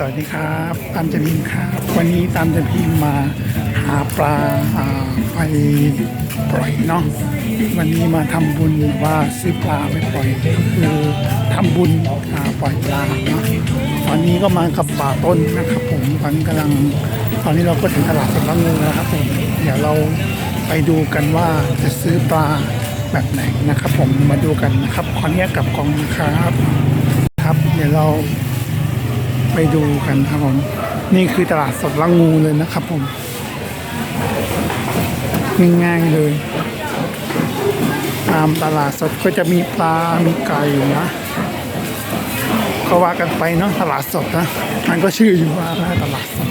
สวัสดีครับตามจะพิมครับ วันนี้ตามจะพิมมาหาปลาไปปล่อยเนาะวันนี้มาทำบุญว่าซื้อปลาไปปล่อยก็คือทำบุญปล่อยปลาเนาะตอนนี้ก็มากับป่าต้นนะครับ ผมตอนนี้กำลังตอนนี้เราก็ถึงตลาดสดละงูแล้วครับผมเดี๋ยวเราไปดูกันว่าจะซื้อปลาแบบไหนนะครับ ผมมาดูกันนะครับขออนุญาตกลับกองนะครับ ครับเดี๋ยวเรา ไปดูกันครับผม นี่คือตลาดสดละงูเลยนะครับผม ง่ายๆเลย ตามตลาดสดก็จะมีปลา มีไก่นะ ก็ว่ากันไปเนาะตลาดสดนะ มันก็ชื่ออยู่ว่าตลาดสด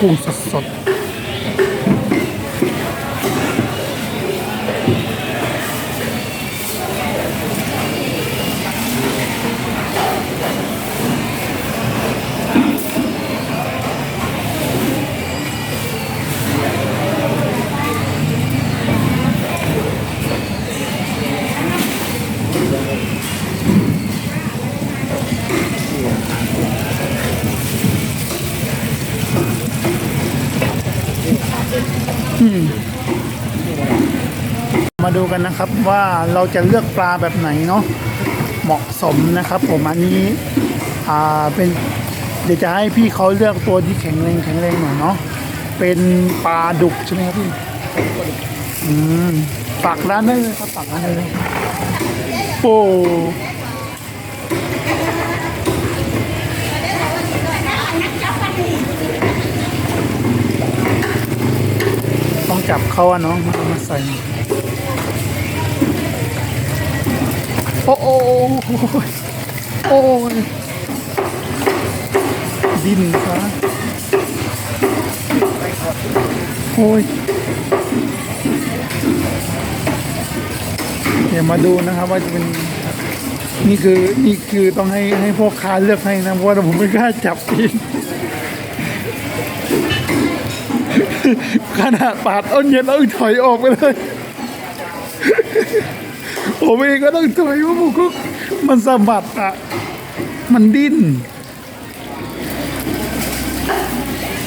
กุ้งสดๆ มาดูกันนะครับว่าเราจะเลือกปลาแบบไหนเนาะเหมาะสมนะครับ ผมอันนี้อ่าเป็นเดี๋ยวจะให้พี่เขาเลือกตัวที่แข็งแรงแข็งแรงหน่อยเนาะเป็นปลาดุกใช่ไหมครับพี่อืมฝากร้านได้เลยครับฝากร้านได้เลยโอ้ต้องจับเขาอะเนาะมาใส่ โอ้โอ้โอ้ยดินครับโอ้ยเดี๋ยวมาดูนะครับว่าจะเป็นนี่คือนี่คือต้องให้ให้พ่อค้าเลือกให้นะเพราะว่าผมไม่กล้าจับเองขนาดปาดอ้นเย็นแล้วถอยออกไปเลย ผมเองก็ต้องถอยเพราผมก็มันสะบัดอะ มันดิ้น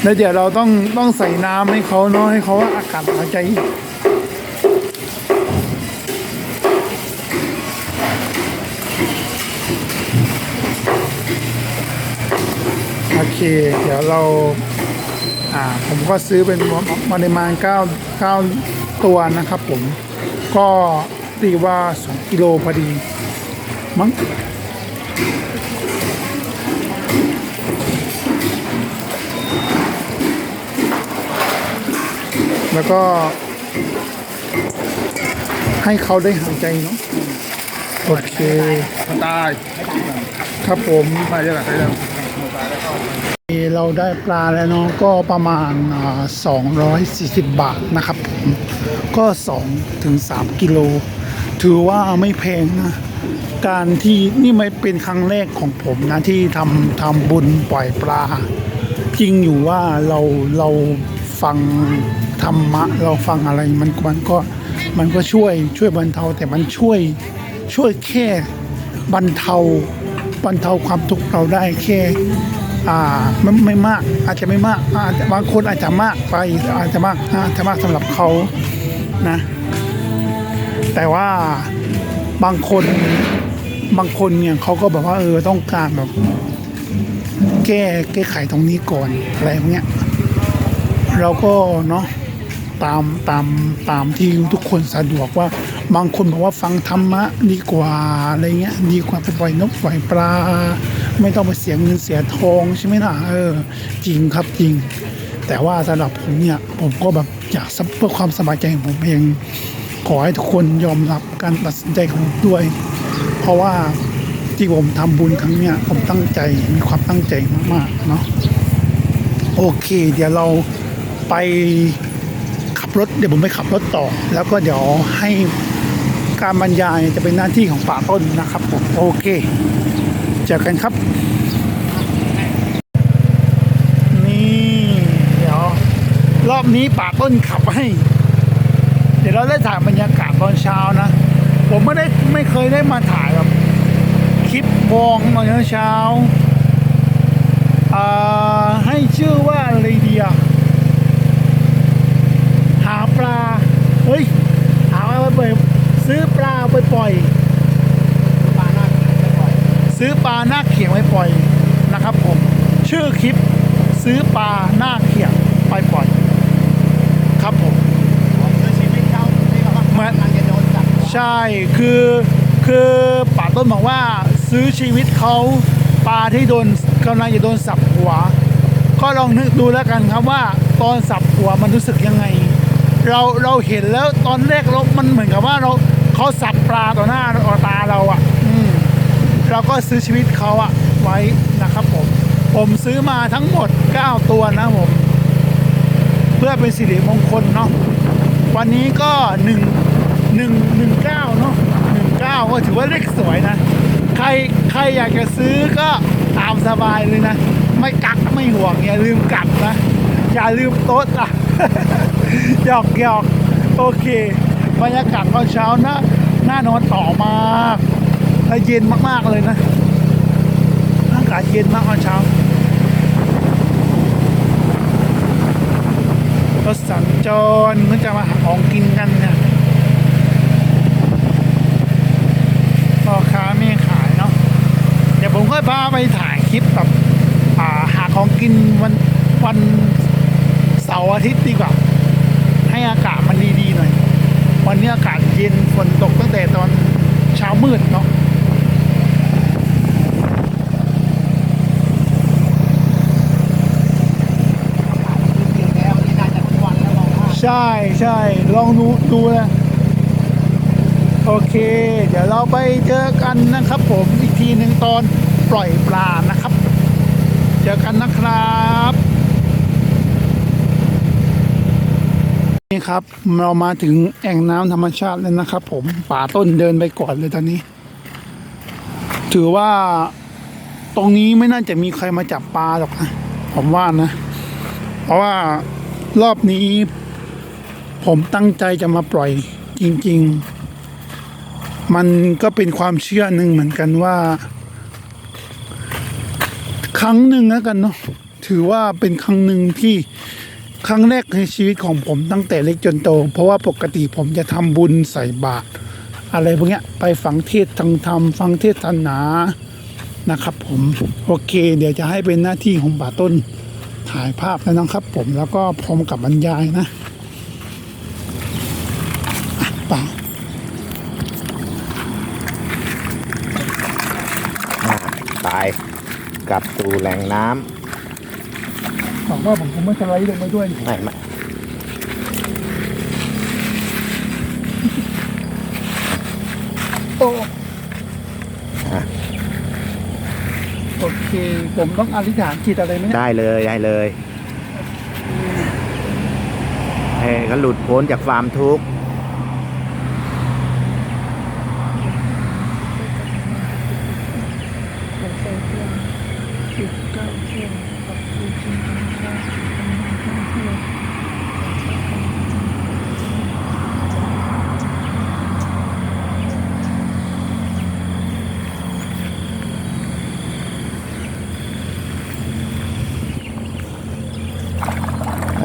แล้วเดี๋ยวเราต้องต้องใส่น้ำให้เขาเนาะให้เขาอากาศหายใจโอเค เดี๋ยวเรา อ่า ผมก็ซื้อเป็นปริมาณ9 9ตัวนะครับผมก็ ตีว่า 2 กิโลพอดี มั้งแล้วก็ ให้เขาได้หายใจเนาะโอเคตายครับผมไม่ใช่หรอใช่แล้วเราได้ปลาแล้วเนาะก็ประมาณอ่า240 บาทนะครับผมก็2ถึง3กิโล ถือว่าไม่แพงนะ การที่นี่ไม่เป็นครั้งแรกของผมนะที่ทำทำบุญปล่อยปลา จริงอยู่ว่าเราเราฟังธรรมะ เราฟังอะไรมันมันก็มันก็ช่วยช่วยบรรเทาแต่มันช่วยช่วยแค่บรรเทาบรรเทาความทุกข์เราได้แค่อ่าไม่ไม่มากอาจจะไม่มากอาจจะบางคนอาจจะมากไปอาจจะมากอาจจะมากสำหรับเขานะ แต่ว่าบางคนบางคนเนี่ยเขาก็แบบว่าเออต้องการแบบ แก้แก้ไขตรงนี้ก่อนอะไรอย่างเงี้ยเราก็เนาะตามตามตามที่ทุกคนสะดวกว่า บางคนบอกว่าฟังธรรมะดีกว่าอะไรเงี้ยดีกว่าไปปล่อยนกปล่อยปลา ไม่ต้องไปเสียเงินเสียทองใช่ไหมล่ะเออ จริงครับจริง แต่ว่าสำหรับผมเนี่ย ผมก็แบบอยากเพื่อความสบายใจของผมเอง ขอให้ทุกคนยอมรับการตัดสินใจของผมด้วย เพราะว่าที่ผมทำบุญครั้งเนี้ยผมตั้งใจมีความตั้งใจมากๆเนาะโอเค เดี๋ยวเราไปขับรถเดี๋ยวผมไปขับรถต่อ แล้วก็เดี๋ยวให้การบรรยายจะเป็นหน้าที่ของป่าต้นนะครับผมโอเคเจอกันครับ นี่ เดี๋ยว รอบนี้ป่าต้นขับให้ เดี๋ยวเราได้ถ่ายบรรยากาศตอนเช้านะ ผมไม่ได้ไม่เคยได้มาถ่ายแบบคลิปวองตอนเช้าให้ชื่อว่าอะไรเดียหาปลา เฮ้ยหาปลาไปปล่อยซื้อปลาไปปล่อย ปลาหน้าไม่ปล่อย ซื้อปลาหน้าเขียงไว้ปล่อยนะครับผม ชื่อคลิปซื้อปลาหน้าเขียงไปปล่อย ครับผม คือชีวิตเขาที่เขากำลังจะโดนจับ ใช่คือคือป่าต้นบอกว่าซื้อชีวิตเขาปลาที่โดนกำลังจะโดนสับหัว ก็ลองนึกดูแล้วกันครับว่าตอนสับหัวมันรู้สึกยังไง เราเราเห็นแล้วตอนแรกเรามันเหมือนกับว่าเราเขาสับปลาต่อหน้าต่อตาเราอะ่ะอืมเราก็ซื้อชีวิตเขาอะไว้นะครับผม ผมซื้อมาทั้งหมด 9 ตัวนะผม เพื่อเป็นสิริมงคลเนาะวันนี้ก็หนึ่ง หนึ่งหนึ่งเก้าเนาะหนึ่งเก้าก็ถือว่าเลขสวยนะ ใครใครอยากจะซื้อก็ตามสบายเลยนะ ไม่กักไม่ห่วงอย่าลืมกลับนะ อย่าลืมโต๊ะอะหยอกหยอกโอเค บรรยากาศตอนเช้านะหน่านอนต่อมากและเย็นมากๆเลยนะอากาศเย็นมากตอนเช้ารถสัญจรมันจะมาหาของกินกันเนี่ยพ่อค้าไม่ขายเนาะ เดี๋ยวผมก็พาไปถ่ายคลิปแบบาหาของกินวันวันเสาร์อาทิตย์ดีกว่า ให้อากาศมันดีๆหน่อย วันนี้อากาศเย็นฝนตกตั้งแต่ตอนเช้ามืดเนาะใช่ใช่ลองดูดูนะ โอเค เดี๋ยวเราไปเจอกันนะครับผม หนึ่งตอนปล่อยปลานะครับ เจอกันนะครับนี่ครับเรามาถึงแอ่งน้ำธรรมชาติแล้วนะครับ ผมป่าต้นเดินไปก่อนเลยตอนนี้ ถือว่าตรงนี้ไม่น่าจะมีใครมาจับปลาหรอกนะผมว่านะ เพราะว่ารอบนี้ ผมตั้งใจจะมาปล่อยจริง ๆ มันก็เป็นความเชื่อหนึ่งเหมือนกันว่า ครั้งหนึ่งแล้วกันเนาะถือว่าเป็นครั้งหนึ่งที่ครั้งแรกในชีวิตของผมตั้งแต่เล็กจนโต เพราะว่าปกติผมจะทำบุญใส่บาตรอะไรพวกเนี้ยไปฟังเทศทางธรรมฟังเทศนานะครับ ผมโอเค เดี๋ยวจะให้เป็นหน้าที่ของป่าต้นถ่ายภาพแล้วนะครับ ผมแล้วก็พร้อมกับบรรยายนะป่าายกลับสู่แหล่งน้บอกว่าผมคงไม่สไลด์ลงไปด้วยำไม่ไม่โอ้โอเค ผมต้องอธิษฐานจิตอะไรไหมเนี่ยได้เลยได้เลยให้เขาหลุดพ้นจากความทุกข์ อ่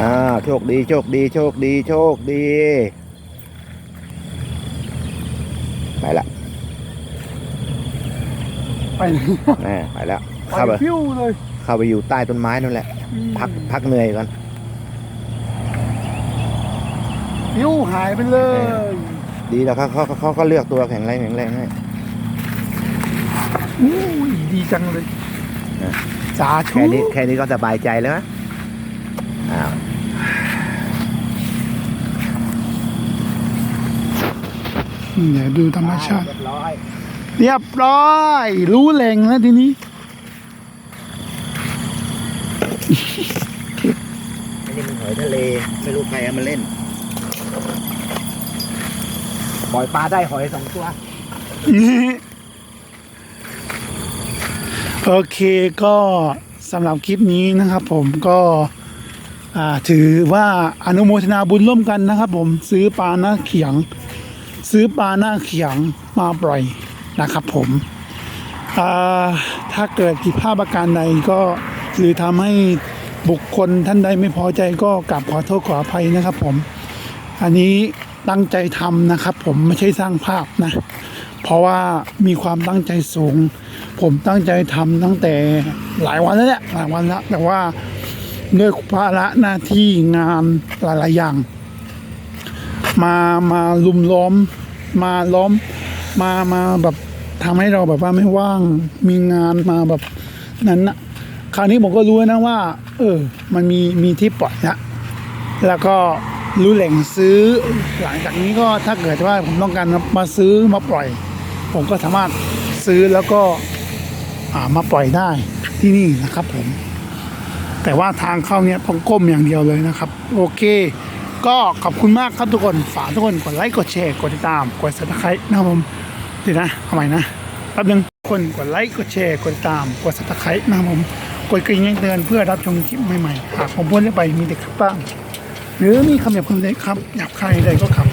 าโชคดีโชคดีโชคดีโชคดีไปละไปแม่ไปแล้วไป เข้าไปฟิวเลยเข้าไปอยู่ใต้ต้นไม้นั่นแหละ พักพักเหนื่อยก่อนฟิวหายไปเลย ดีแล้วเขาเขาเขาเขาก็เลือกตัวแข็งแรงแข็งแรงให้อุ้ยดีจังเลยนะสาธุแค่นี้แค่นี้ก็สบายใจแล้วนะอ้าวเดี๋ยวดูธรรมชาติเรียบร้อยเรียบร้อย รู้แหล่งแล้วทีนี้ อันนี้มันหอยทะเลไม่รู้ใครเอามาเล่น ปล่อยปลาได้หอยสองตัว โอเคก็สำหรับคลิปนี้นะครับ ผมก็อ่าถือว่าอนุโมทนาบุญร่วมกันนะครับ ผมซื้อปลาหน้าเขียง ซื้อปลาหน้าเขียงมาปล่อยนะครับ ผมอ่าถ้าเกิดผิดพลาดประการใดก็หรือทำให้ บุคคลท่านใดไม่พอใจก็กราบขอโทษขออภัยนะครับผม อันนี้ตั้งใจทำนะครับ ผมไม่ใช่สร้างภาพนะ เพราะว่ามีความตั้งใจสูง ผมตั้งใจทำตั้งแต่หลายวันแล้วแหละหลายวันแล้วแต่ว่าด้วยภาระหน้าที่งานหลายๆอย่าง มามาลุมล้อม มาล้อมมามาแบบทำให้เราแบบว่าไม่ว่างมีงานมาแบบนั้นนะ คราวนี้ผมก็รู้นะว่า เออ มันมีมีที่ปล่อยนะแล้วก็รู้แหล่งซื้อ หลังจากนี้ก็ถ้าเกิดว่าผมต้องการมาซื้อมาปล่อย ผมก็สามารถซื้อแล้วก็อ่ามาปล่อยได้ที่นี่นะครับผม แต่ว่าทางเข้าเนี่ยต้องก้มอย่างเดียวเลยนะครับ โอเค ก็ขอบคุณมากครับทุกคนฝากทุกคนกดไลค์กดแชร์กดติดตามกด subscribe นะครับผมเดี๋ยวนะเอาใหม่นะแป๊บนึงคนกดไลค์กดแชร์กดติดตามกด subscribe นะครับผม กดกริ่งแจ้งเตือนเพื่อรับชมคลิปใหม่ๆหากผมพูดเรื่องไปมีเด็กขับบ้าง หรือมีคำหยาบคำใดครับหยาบใครใดก็ขับ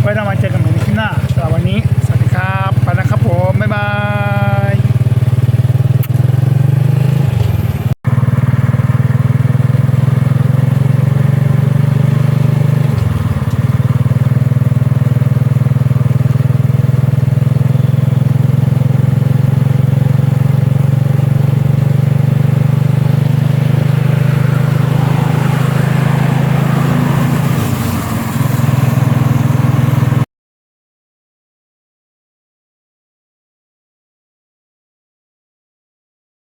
ไว้เรามาเจอกันใหม่ในคลิปหน้าสำหรับวันนี้ สวัสดีครับ ไปนะครับผม บ๊ายบาย